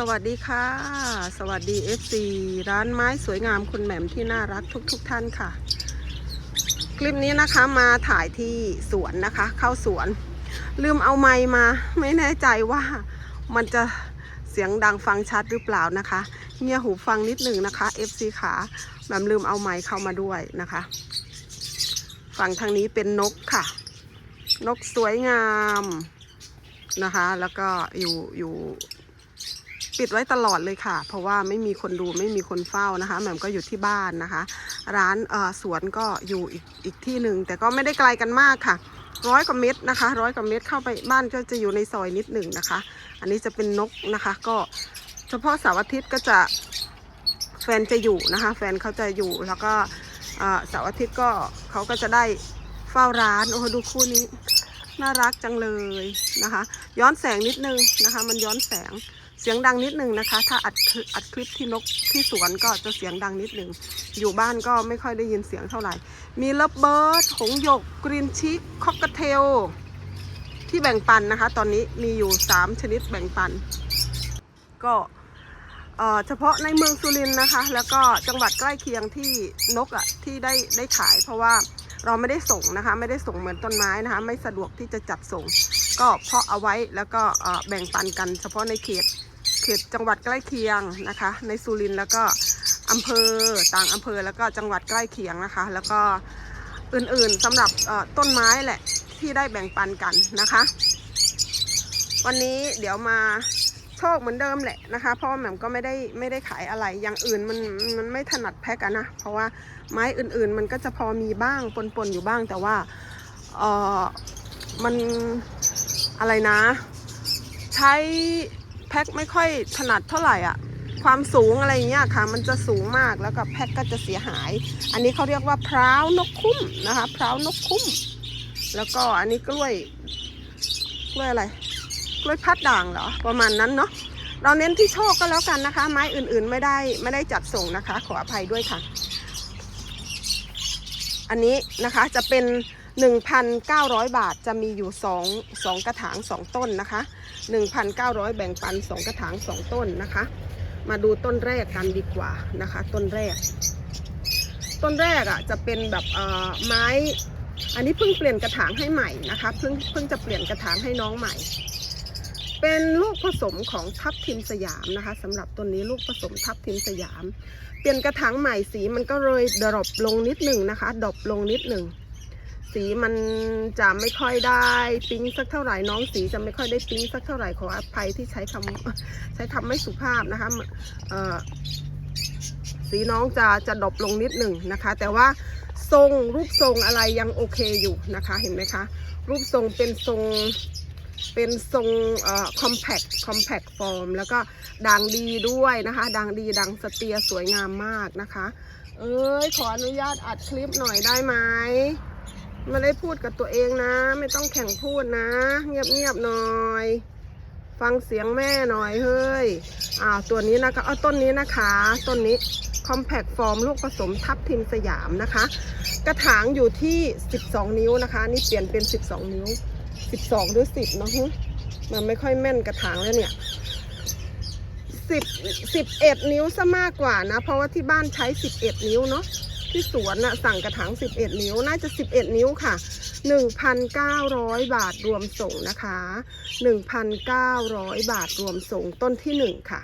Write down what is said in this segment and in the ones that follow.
สวัสดีค่ะ สวัสดี FC ร้านไม้สวยงามคุณแหม่มที่น่ารักทุกๆทท่านค่ะ คลิปนี้นะคะมาถ่ายที่สวนนะคะ เข้าสวน ลืมเอาไมค์มา ไม่แน่ใจว่ามันจะเสียงดังฟังชัดหรือเปล่านะคะเงียหูฟังนิดหนึ่งนะคะ FC ขาแบบลืมเอาไมค์เข้ามาด้วยนะคะ ฝั่งทางนี้เป็นนกค่ะ นกสวยงามนะคะ แล้วก็อยู่อยู่ ปิดไว้ตลอดเลยค่ะ เพราะว่าไม่มีคนดูไม่มีคนเฝ้านะคะแหม่มก็อยู่ที่บ้านนะคะ ร้านสวนก็อยู่อีกอีกที่หนึ่งแต่ก็ไม่ได้ไกลกันมากค่ะร้อยกว่าเมตรนะคะร้อยกว่าเมตรเข้าไปบ้านก็จะอยู่ในซอยนิดหนึ่งนะคะ อันนี้จะเป็นนกนะคะ ก็เฉพาะเสาร์อาทิตย์ก็จะแฟนจะอยู่นะคะ แฟนเขาจะอยู่แล้วก็เสาร์อาทิตย์ก็เขาก็จะได้เฝ้าร้านโอ้โหดูคู่นี้น่ารักจังเลยนะคะ ย้อนแสงนิดนึงนะคะ มันย้อนแสง สียงดังนิดนึงนะคะ ถ้าอัดคลิปอัดคลิปที่นกที่สวนก็จะเสียงดังนิดนึง อยู่บ้านก็ไม่ค่อยได้ยินเสียงเท่าไหร่ มีเลิฟเบิร์ดหงหยก กรีนชิคคอกเทล ที่แบ่งปันนะคะ ตอนนี้มีอยู่ 3 ชนิดแบ่งปัน ก็เฉพาะในเมืองสุรินทร์นะคะ แล้วก็จังหวัดใกล้เคียงที่นกอะ่ะที่ได้ได้ขาย เพราะว่าเราไม่ได้ส่งนะคะ ไม่ได้ส่งเหมือนต้นไม้นะคะ ไม่สะดวกที่จะจัดส่ง ก็เพาะเอาไว้แล้วก็แบ่งปันกันเฉพาะในเขต เขตจังหวัดใกล้เคียงนะคะ ในสุรินทร์แล้วก็อำเภอต่างอำเภอแล้วก็จังหวัดใกล้เคียงนะคะ แล้วก็อื่นๆสำหรับต้นไม้แหละที่ได้แบ่งปันกันนะคะ วันนี้เดี๋ยวมาโชคเหมือนเดิมแหละนะคะ เพราะว่าแหม่มก็ไม่ได้ไม่ได้ขายอะไรอย่างอื่นมันมันไม่ถนัดแพ็กอะนะ เพราะว่าไม้อื่นๆ มันก็จะพอมีบ้างปนๆอยู่บ้างแต่ว่าเออมันอะไรนะ ใช้ แพ็คไม่ค่อยถนัดเท่าไหร่อะ ความสูงอะไรเงี้ยค่ะ มันจะสูงมากแล้วก็แพ็คก็จะเสียหาย อันนี้เขาเรียกว่าพร้าวนกคุ้มนะคะพร้าวนกคุ้ม แล้วก็อันนี้กล้วยกล้วยอะไรกล้วยพัดด่างเหรอประมาณนั้นเนาะเราเน้นที่โชคก็แล้วกันนะคะ ไม้อื่นๆไม่ได้ไม่ได้จัดส่งนะคะ ขออภัยด้วยค่ะ อันนี้นะคะจะเป็น 1,900 บาทจะมีอยู่2 2กระถาง 2 ต้นนะคะ 1,900 แบ่งปัน 2 กระถาง 2 ต้นนะคะ มาดูต้นแรกกันดีกว่านะคะ ต้นแรก ต้นแรกอะ่ะจะเป็นแบบเอ่อไม้ อันนี้เพิ่งเปลี่ยนกระถางให้ใหม่นะคะเพิ่งเพิ่งจะเปลี่ยนกระถางให้น้องใหม่ เป็นลูกผสมของทับทิมสยามนะคะสำหรับต้นนี้ลูกผสมทับทิมสยาม เปลี่ยนกระถางใหม่สีมันก็เลยดรอปลงนิดหนึ่งนะคะดรอปลงนิดหนึ่ง สีมันจะไม่ค่อยได้ปิ๊งสักเท่าไหร่น้องสีจะไม่ค่อยได้ปิ๊งสักเท่าไหร่ขออภัยที่ใช้คำใช้คำไม่สุภาพนะคะเออสีน้องจะจะดรอปลงนิดหนึ่งนะคะ แต่ว่าทรงรูปทรงอะไรยังโอเคอยู่นะคะเห็นไหมคะ รูปทรงเป็นทรงเป็นทรงเอ่อ compact compact form แล้วก็ดังดีด้วยนะคะ ดังดีดังสเตียสวยงามมากนะคะ เอ้ยขออนุญาตอัดคลิปหน่อยได้ไหม ม่ได้พูดกับตัวเองนะ ไม่ต้องแข่งพูดนะ เงียบๆหน่อย ฟังเสียงแม่หน่อยเฮ้ยอ้าวตัวนี้นะคะเอาต้นนี้นะคะต้นนี้ compact form ลูกผสมทับทิมสยามนะคะ กระถางอยู่ที่ 12 นิ้วนะคะ นี่เปลี่ยนเป็น 12 นิ้ว 12 หรือ 10 เนอะมันไม่ค่อยแม่นกระถางแล้วเนี่ย10 11 นิ้วซะมากกว่านะ เพราะว่าที่บ้านใช้ 11 นิ้วเนาะ ที่สวนนะสั่งกระถาง 11 นิ้ว น่าจะ 11 นิ้วค่ะ 1,900 บาทรวมส่งนะคะ 1,900 บาทรวมส่งต้นที่ 1 ค่ะ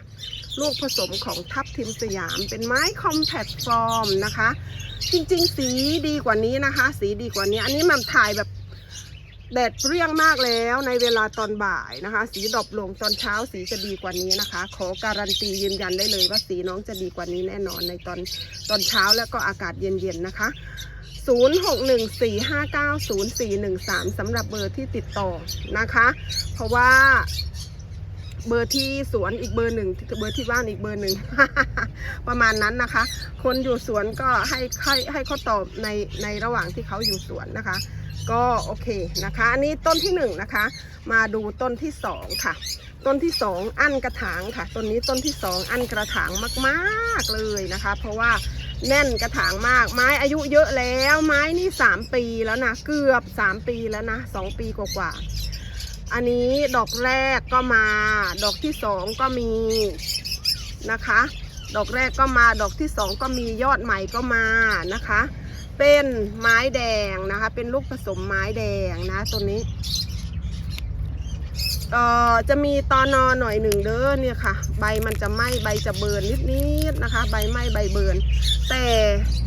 ลูกผสมของทับทิมสยามเป็นไม้คอมแพคฟอร์มนะคะ จริงๆ สีดีกว่านี้นะคะ สีดีกว่านี้ อันนี้มันถ่ายแบบ แดดเปรี้ยงมากแล้วในเวลาตอนบ่ายนะคะ สีดรอปลงตอนเช้าสีจะดีกว่านี้นะคะ ขอการันตียืนยันได้เลยว่าสีน้องจะดีกว่านี้แน่นอนในตอนตอนเช้าแล้วก็อากาศเย็นๆนะคะ0614590413สำหรับเบอร์ที่ติดต่อนะคะ เพราะว่าเบอร์ที่สวนอีกเบอร์หนึ่งเบอร์ที่บ้านอีกเบอร์หนึ่งประมาณนั้นนะคะ คนอยู่สวนก็ให้ให้ให้เขาตอบในในระหว่างที่เขาอยู่สวนนะคะ ก็โอเคนะคะ อันนี้ต้นที่หนึ่งนะคะ มาดูต้นที่สองค่ะ ต้นที่สองอันกระถางค่ะ ต้นนี้ต้นที่สองอันกระถางมากๆเลยนะคะ เพราะว่าแน่นกระถางมาก ไม้อายุเยอะแล้ว ไม้นี่สามปีแล้วนะ เกือบสามปีแล้วนะสองปีกว่าๆ อันนี้ดอกแรกก็มา ดอกที่สองก็มีนะคะ ดอกแรกก็มา ดอกที่สองก็มี ยอดใหม่ก็มานะคะ เป็นไม้แดงนะคะ เป็นลูกผสมไม้แดงนะตัวนี้เอ่อจะมีตอนอหน่อยหนึ่งเด้อเนี่ยค่ะ ใบมันจะไหม้ใบจะเบิร์นนิดๆนะคะ ใบไหม้ใบเบิร์นแต่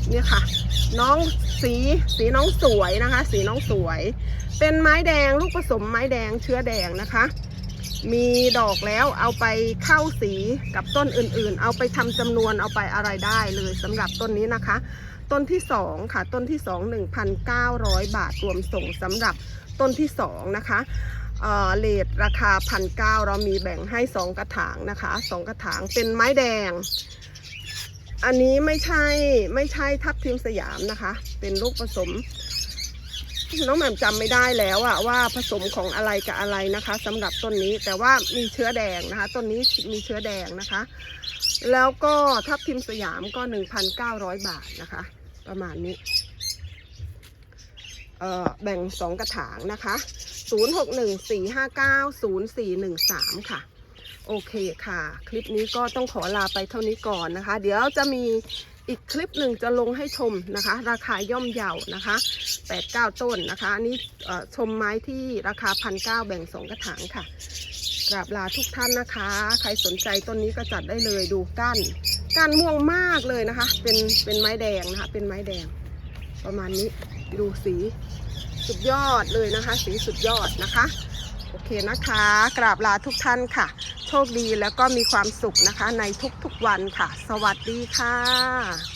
เนี่ยค่ะ น้องสีสีน้องสวยนะคะ สีน้องสวย เป็นไม้แดงลูกผสมไม้แดงเชื้อแดงนะคะ มีดอกแล้วเอาไปเข้าสีกับต้นอื่นๆ เอาไปทำจำนวนเอาไปอะไรได้เลยสำหรับต้นนี้นะคะ ต้นที่สองค่ะ ต้นที่สอง1,900 บาทรวมส่งสำหรับต้นที่สองนะคะเออเลทราคาพันเเรามีแบ่งให้สองกระถางนะคะสองกระถางเป็นไม้แดง อันนี้ไม่ใช่ไม่ใช่ทับทิมสยามนะคะ เป็นลูกผสมน้องแหม่มจำไม่ได้แล้วอะว่าผสมของอะไรกับอะไรนะคะสำหรับต้นนี้แต่ว่ามีเชื้อแดงนะคะ ต้นนี้มีเชื้อแดงนะคะ แล้วก็ทับทิมสยามก็ 1,900 บาทนะคะ ประมาณนี้เอ่อแบ่ง 2 กระถางนะคะ 0614590413 ค่ะ โอเคค่ะ คลิปนี้ก็ต้องขอลาไปเท่านี้ก่อนนะคะ เดี๋ยวจะมีอีกคลิปหนึ่งจะลงให้ชมนะคะ ราคาย่อมเยาวนะคะ 8-9 ต้นนะคะ อันนี้ชมไม้ที่ราคาพันเแบ่ง 2 กระถางค่ะ กราบลาทุกท่านนะคะ ใครสนใจต้นนี้ก็จัดได้เลยดูก้านก้านม่วงมากเลยนะคะ เป็นเป็นไม้แดงนะคะ เป็นไม้แดง ประมาณนี้ดูสีสุดยอดเลยนะคะ สีสุดยอดนะคะ โอเคนะคะ กราบลาทุกท่านค่ะ โชคดีแล้วก็มีความสุขนะคะ ในทุกๆวันค่ะ สวัสดีค่ะ